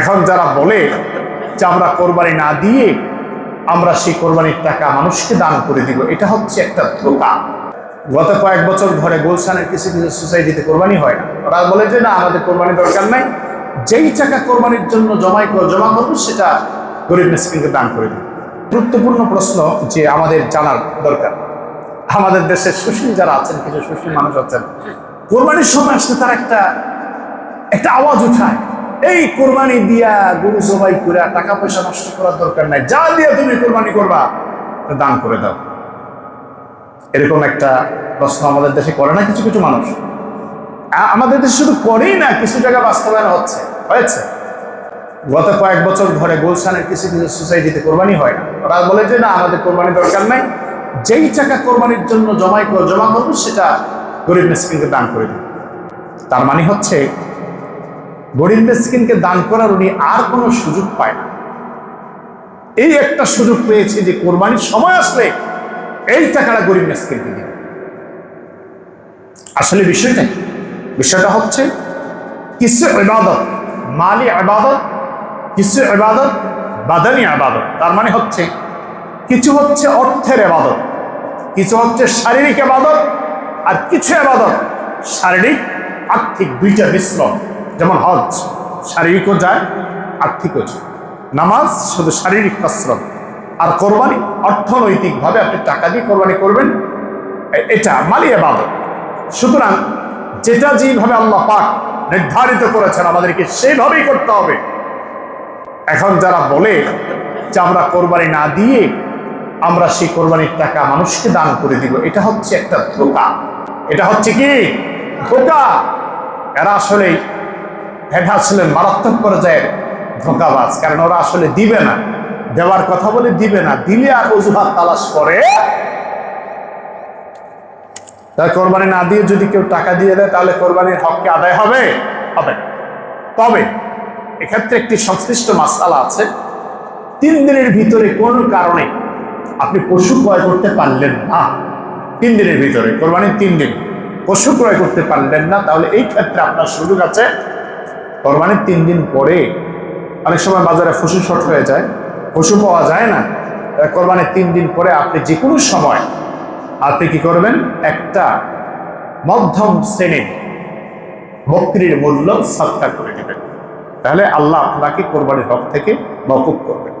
এখন যারা বলে যে আমরা কোরবানি না দিয়ে আমরা সেই কোরবানির টাকা মানুষকে দান করে দিব, এটা হচ্ছে একটা ধোকা। গত কয়েক বছর ধরে গুলশানের কিছু কিছু সোসাইটিতে কোরবানি হয় না। ওরা বলে যে না, আমাদের কোরবানি দরকার নাই। যেই টাকা কোরবানির জন্য জমাই জমা করব, সেটা গরিব মিসকিনকে দান করে দিব। গুরুত্বপূর্ণ প্রশ্ন যে আমাদের জানার দরকার। আমাদের দেশের সুশীল যারা আছেন, কিছু সুশীল মানুষ আছেন, কোরবানির সময় আসলে তার একটা একটা আওয়াজ উঠায়। এই কোরবানি দিয়া গরু সবাই করে টাকা পয়সা নষ্ট করার দরকার নাই। যা দিয়ে তুমি কোরবানি করবা, তা দান করে দাও। এরকম একটা প্রশ্ন আমাদের দেশে করে না কিছু কিছু মানুষ। আমাদের দেশে শুধু করেই না, কিছু জায়গায় বাস্তবায়ন হচ্ছে। হয়েছে। গত কয়েক বছর ধরে গুলশানের কিছু কিছু সোসাইটিতে কোরবানি হয় না। ওরা বলে যে, না, আমাদের কোরবানি দরকার নাই। যেই টাকা কোরবানির জন্য জমাই জমা করব, সেটা গরিব মিসকিনকে দান করে দিন তার মানে হচ্ছে গরিব মিসকিনকে দান করার উনি আর কোনো সুযোগ পায় না। এই একটা সুযোগ পেয়েছে যে কোরবানির সময় আসলে এই টাকাটা গরিব মিসকিনকে দিন আসলে বিষয়টা? বিষয়টা হচ্ছে, কিছু ইবাদত, মালি ইবাদত, কিছু ইবাদত, বাদানি ইবাদত। তার মানে হচ্ছে, কিছু হচ্ছে অর্থের ইবাদত, কিছু হচ্ছে শারীরিক ইবাদত, আর কিছু ইবাদত, শারীরিক, আর্থিক, দুইটা মিশ্রণ। যেমন হজ, শারীরিকও যায়, আর্থিকও যায়। নামাজ শুধু শারীরিক কসরত। আর কোরবানি অর্থনৈতিকভাবে আপনি টাকা দিয়ে কোরবানি করবেন এটা মালি ইবাদত। সুতরাং যেটা যেভাবে আল্লাহ পাক নির্ধারিত করেছেন, আমাদেরকে সেভাবেই করতে হবে। এখন যারা বলে যে আমরা কোরবানি না দিয়ে আমরা সেই কোরবানির টাকা মানুষকে দান করে দিব, এটা হচ্ছে একটা ধোকা। এটা হচ্ছে কি? ধোকা। এরা আসলে এটা আসলে মারাত্মক পর্যায়ের ধোকাবাজ, কারণ ওরা আসলে দিবে না। দেওয়ার কথা বলে দিবে না। দিলে আর অজুহাত তালাশ করে। কোরবানি না দিয়ে যদি কেউ টাকা দিয়ে দেয়, তাহলে কোরবানির হককে আদায় হবে? হবে। তবে এক্ষেত্রে একটি সংশ্লিষ্ট মাসালা আছে। তিন দিনের ভিতরে কোন কারণে আপনি পশু ক্রয় করতে পারলেন না। তিন দিনের ভিতরে, কোরবানির তিন দিন। পশু ক্রয় করতে পারলেন না, তাহলে এই ক্ষেত্রে আপনার সুযোগ আছে। কোরবানির তিন দিন পরে অনেক সময় বাজারে ফসু শর্ট হয়ে যায় ফসু পাওয়া যায় না কোরবানের তিন দিন পরে আপনি যে কোনো সময় আপনি কি করবেন? একটা মধ্যম শ্রেণির বকরির মূল্য সৎকার করে দেবেন তাহলে আল্লাহ আপনাকে কোরবানির হক থেকে মকুব করবেন।